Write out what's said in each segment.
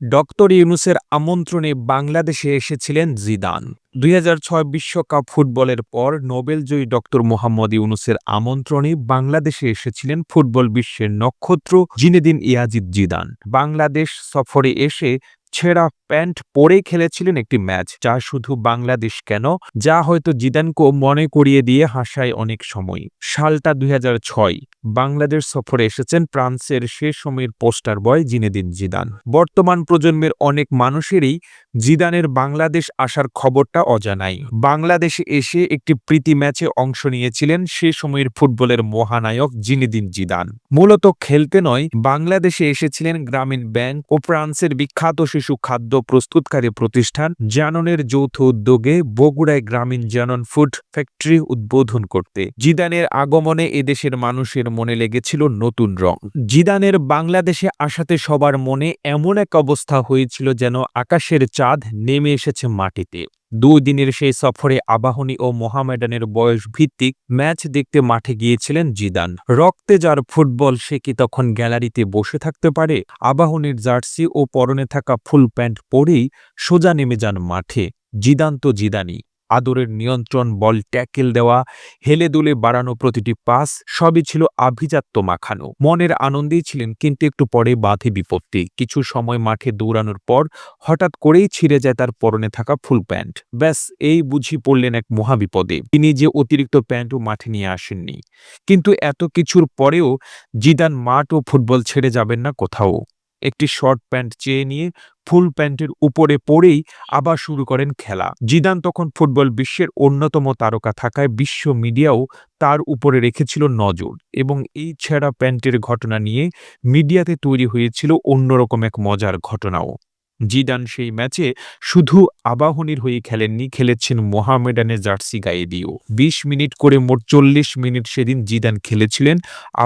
Doctor ইউনুসের আমন্ত্রণে বাংলাদেশে এসেছিলেন জিদান। দুই বিশ্বকাপ ফুটবলের পর নোবেলজয়ী ডক্টর মোহাম্মদ ইউনুসের আমন্ত্রণে বাংলাদেশে এসেছিলেন ফুটবল বিশ্বের নক্ষত্র জিনেদিন ইয়াজিদ জিদান। বাংলাদেশ সফরে এসে ছেঁড়া প্যান্ট পরে খেলেছিলেন একটি ম্যাচ, যা শুধু বাংলাদেশ কেন, যা হয়তো জিদানকেও মনে করিয়ে দিয়ে হাসায় অনেক সময়। সালটা দুই হাজার ছয়, বাংলাদেশ সফরে এসেছেন ফ্রান্সের সে সময়ের পোস্টার বয় জিনেদিন জিদান। বর্তমান প্রজন্মের অনেক মানুষেরই জিদানের বাংলাদেশ আসার খবরটা অজানাই। বাংলাদেশে এসে একটি প্রীতি ম্যাচে অংশ নিয়েছিলেন সে সময়ের ফুটবলের মহানায়ক জিনেদিন জিদান। মূলত খেলতে নয়, বাংলাদেশে এসেছিলেন গ্রামীণ ব্যাংক ও ফ্রান্সের বিখ্যাত শিশু খাদ্য প্রস্তুতকারী প্রতিষ্ঠান জাননের যৌথ উদ্যোগে বগুড়ায় গ্রামীণ জানন ফুড ফ্যাক্টরি উদ্বোধন করতে। জিদানের আগমনে এদেশের মানুষের মনে লেগেছিল নতুন রং। জিদানের বাংলাদেশে আসাতে সবার মনে এমন এক অবস্থা হয়েছিল যেন আকাশের চাঁদ নেমে এসেছে মাটিতে। দুই দিনের সেই সফরে আবাহনী ও মোহামেডানের বয়স ভিত্তিক ম্যাচ দেখতে মাঠে গিয়েছিলেন জিদান। রক্তে যার ফুটবল, সে কি তখন গ্যালারিতে বসে থাকতে পারে? আবাহনীর জার্সি ও পরনে থাকা ফুল প্যান্ট পরেই সোজা নেমে যান মাঠে। জিদান তো জিদানি আদরের নিয়ন্ত্রণ, বল ট্যাকেল দেওয়া, হেলে দুলে বাড়ানো প্রতিটি পাস, সবই ছিল আভিজাত্য মাখানো। মনের আনন্দেই ছিলেন, কিন্তু একটু পরে বাধে বিপত্তি। কিছু সময় মাঠে দৌড়ানোর পর হঠাৎ করেই ছিঁড়ে যায় তার পরনে থাকা ফুল প্যান্ট। ব্যাস, এই বুঝি পড়লেন এক মহাবিপদে। তিনি যে অতিরিক্ত প্যান্টও মাঠে নিয়ে আসেননি। কিন্তু এত কিছুর পরেও জিদান মাঠ ও ফুটবল ছেড়ে যাবেন না কোথাও। একটি শর্ট প্যান্ট চেয়ে নিয়ে ফুল প্যান্টের উপরে পরেই আবার শুরু করেন খেলা। জিদান তখন ফুটবল বিশ্বের অন্যতম তারকা থাকায় বিশ্ব মিডিয়াও তার উপরে রেখেছিল নজর এবং এই ছেঁড়া প্যান্টের ঘটনা নিয়ে মিডিয়াতে তৈরি হয়েছিল অন্যরকম এক মজার ঘটনাও। জিদান সেই ম্যাচে শুধু আবাহনীর হয়ে খেলেননি, খেলেছেন মোহামেডানের জার্সি গায়ে দিয়েও বিশ মিনিট করে মোট চল্লিশ মিনিট সেদিন জিদান খেলেছিলেন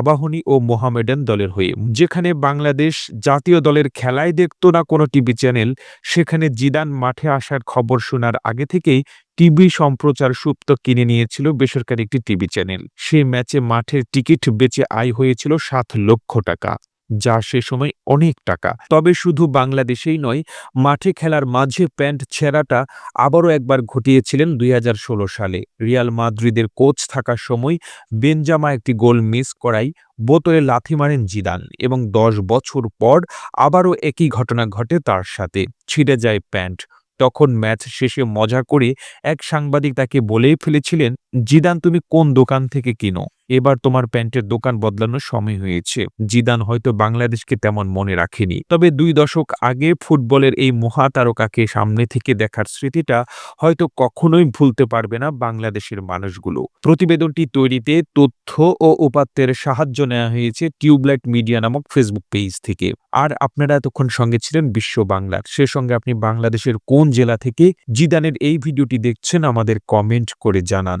আবাহনী ও মোহামেডান দলের হয়ে। যেখানে বাংলাদেশ জাতীয় দলের খেলায় দেখত না কোনো টিভি চ্যানেল, সেখানে জিদান মাঠে আসার খবর শোনার আগে থেকেই টিভি সম্প্রচার সুপ্ত কিনে নিয়েছিল বেসরকারি একটি টিভি চ্যানেল। সেই ম্যাচে মাঠের টিকিট বেচে আয় হয়েছিল সাত লক্ষ টাকা। যা সে সময় অনেক টাকা। তবে শুধু বাংলাদেশেই নয়, মাঠে খেলার মাঝে প্যান্ট ছেঁড়াটা আবারও একবার ঘটিয়েছিলেন দুই হাজার ষোলো সালে। রিয়াল মাদ্রিদের কোচ থাকার সময় বেনজামা একটি গোল মিস করাই বোতলে লাথি মারেন জিদান এবং দশ বছর পর আবারও একই ঘটনা ঘটে তার সাথে, ছিঁড়ে যায় প্যান্ট। তখন ম্যাচ শেষে মজা করে এক সাংবাদিক তাকে বলেই ফেলেছিলেন, জিদান, তুমি কোন দোকান থেকে কিনো? এবার তোমার প্যান্টের দোকান বদলানোর সময় হয়েছে। জিদান হয়তো বাংলাদেশকে তেমন মনে রাখেনি। তবে দুই দশক আগে ফুটবলের এই মহাতারকাকে সামনে থেকে দেখার স্মৃতিটা হয়তো কখনোই ভুলতে পারবে না বাংলাদেশের মানুষগুলো। প্রতিবেদনটি তৈরিতে তথ্য ও উপাত্তের সাহায্য নেওয়া হয়েছে টিউবলাইট মিডিয়া নামক ফেসবুক পেজ থেকে। আর আপনারা এতক্ষণ সঙ্গে ছিলেন বিশ্ব বাংলার। সে সঙ্গে আপনি বাংলাদেশের কোন জেলা থেকে জিদানের এই ভিডিওটি দেখছেন আমাদের কমেন্ট করে জানান।